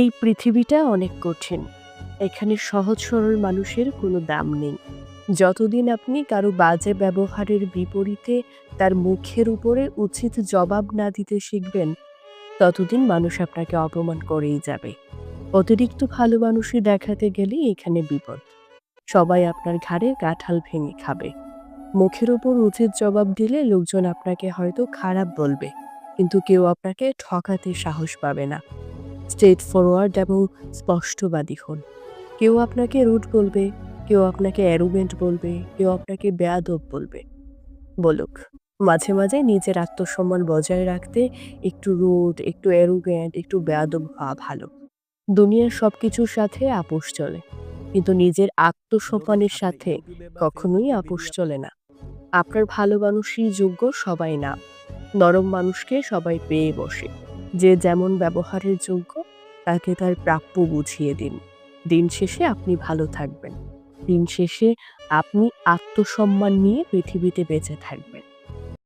এই পৃথিবীটা অনেক কঠিন। এখানে সহজ সরল মানুষের কোনো দাম নেই। যতদিন আপনি কারও বাজে ব্যবহারের বিপরীতে তার মুখের উপরে উচিত জবাব না দিতে শিখবেন, ততদিন মানুষ আপনাকে অপমান করেই যাবে। অতিরিক্ত ভালো মানুষই দেখাতে গেলে এখানে বিপদ। সবাই আপনার ঘাড়ে কাঁঠাল ভেঙে খাবে। মুখের উপর উচিত জবাব দিলে লোকজন আপনাকে হয়তো খারাপ বলবে, কিন্তু কেউ আপনাকে ঠকাতে সাহস পাবে না। স্ট্রেট ফরওয়ার্ড এবং স্পষ্টবাদী হন। কেউ আপনাকে রুট বলবে, কেউ আপনাকে অ্যারোগেন্ট বলবে, কেউ আপনাকে বেয়াদব বলবে। বলুক, মাঝে মাঝে নিজের আত্মসম্মান বজায় রাখতে একটু রুট একটু অ্যারোগেন্ট একটু বেয়াদব হওয়া ভালো। দুনিয়ার সব কিছুর সাথে আপোষ চলে, কিন্তু নিজের আত্মসম্মানের সাথে কখনোই আপোষ চলে না। আপনার ভালো মানুষই যোগ্য সবাই না। নরম মানুষকে সবাই পেয়ে বসে, যে যেমন ব্যবহারের যোগ্য তাকে তার প্রাপ্য বুঝিয়ে দিন। দিন শেষে আপনি ভালো থাকবেন। দিন শেষে আপনি আত্মসম্মান নিয়ে পৃথিবীতে বেঁচে থাকবেন।